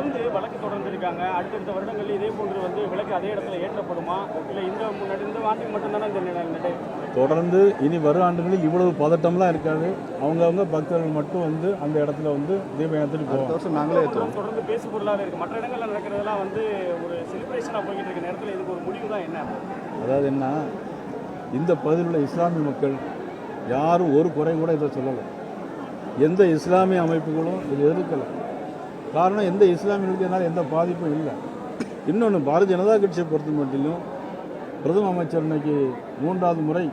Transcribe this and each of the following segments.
தொடர்ந்து வழக்கு தொடர்ந்து இருக்காங்க அடுத்தடுத்த வருடங்களில் இதே போன்று வந்து விளக்கு அதே இடத்துல ஏற்றப்படுமா? இல்லை இந்த முன்னாடி இந்த ஆண்டுக்கு மட்டும்தானே இந்த நிலை நடை தொடர்ந்து இனி வரும் ஆண்டுகளில் இவ்வளவு பதட்டம்லாம் இருக்காது. அவங்கவங்க பக்தர்கள் மட்டும் வந்து அந்த இடத்துல வந்து தீபம் ஏற்றிட்டு வருஷம் நாங்களே ஏற்றுவோம் தொடர்ந்து பேசு பொருளாக இருக்கு. மற்ற இடங்கள்ல நடக்கிறதெல்லாம் வந்து ஒரு செலிப்ரேஷனாக போய்கிட்டு இருக்க. நேரத்தில் இதுக்கு ஒரு முடிவு தான் என்ன? அதாவது என்ன? இந்த பகுதியில் உள்ள இஸ்லாமிய மக்கள் யாரும் ஒரு குறை கூட இதை சொல்லலை. எந்த இஸ்லாமிய அமைப்புகளும் இது எதிர்க்கலை. காரணம் எந்த இஸ்லாமியர்களுக்கு என்னால் எந்த பாதிப்பும் இல்லை. இன்னொன்று பாரதிய ஜனதா கட்சியை பொறுத்த மட்டிலும் பிரதம அமைச்சர் இன்னைக்கு மூன்றாவது முறை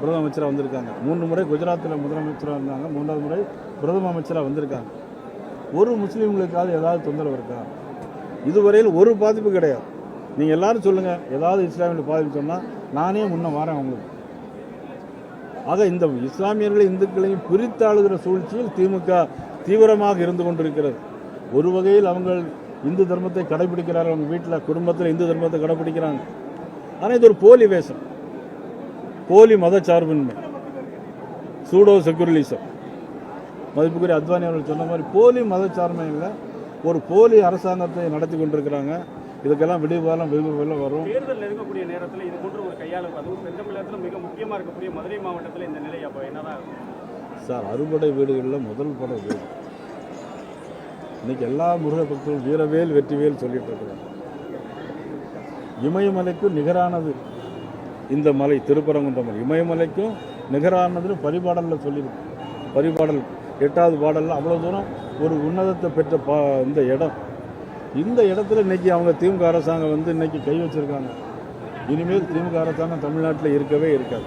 பிரதம அமைச்சராக வந்திருக்காங்க. மூன்று முறை குஜராத்தில் முதலமைச்சராக இருந்தாங்க. மூன்றாவது முறை பிரதம அமைச்சராக வந்திருக்காங்க. ஒரு முஸ்லீம்களுக்காவது ஏதாவது தொந்தரவு இருக்கா? இதுவரையில் ஒரு பாதிப்பு கிடையாது. நீங்கள் எல்லாரும் சொல்லுங்கள் ஏதாவது இஸ்லாமியில் பாதிப்பு சொன்னால் நானே முன்ன வரேன் அவங்களுக்கு ஆக இந்த இஸ்லாமியர்களையும் இந்துக்களையும் பிரித்தாளுகிற சூழ்ச்சியில் திமுக தீவிரமாக இருந்து கொண்டிருக்கிறது. ஒரு வகையில் அவங்க இந்து தர்மத்தை கடைபிடிக்கிறார்கள். அவங்க வீட்டில் குடும்பத்தில் இந்து தர்மத்தை கடைபிடிக்கிறாங்க. ஆனால் இது ஒரு போலி வேஷம். போலி மதச்சார்பின்மை சூடோ செக்குரலிசம் மதிப்புக்குரிய அத்வானி அவர்கள் சொன்ன மாதிரி போலி மதச்சார்மையில் ஒரு போலி அரசாங்கத்தை நடத்தி கொண்டிருக்கிறாங்க. இதுக்கெல்லாம் விடிவுகாலம் வெகு வெள்ள வரும். தேர்தல் நெருங்கக்கூடிய நேரத்தில் இது போன்ற ஒரு கையாள அதுவும் செங்கமிழகத்தில் மிக முக்கியமாக இருக்கக்கூடிய மதுரை மாவட்டத்தில் இந்த நிலை அப்போ என்னதான்? சார் அறுபடை வீடுகளில் முதல் படை வீடு இன்னைக்கு எல்லா முருக பக்தர்களும் வீரவேல் வெற்றிவேல் சொல்லிட்டு இருக்கிறாங்க. இமயமலைக்கும் நிகரானது இந்த மலை திருப்பரங்குன்ற மலை இமயமலைக்கும் நிகரானதுன்னு பரிபாடலில் சொல்லியிருக்கு பரிபாடல் எட்டாவது பாடலில் அவ்வளோ தூரம் ஒரு உன்னதத்தை பெற்ற பா இந்த இடம். இந்த இடத்துல இன்றைக்கி அவங்க திமுக அரசாங்கம் வந்து இன்றைக்கி கை வச்சிருக்காங்க. இனிமேல் திமுக அரசாங்கம் தமிழ்நாட்டில் இருக்கவே இருக்காது.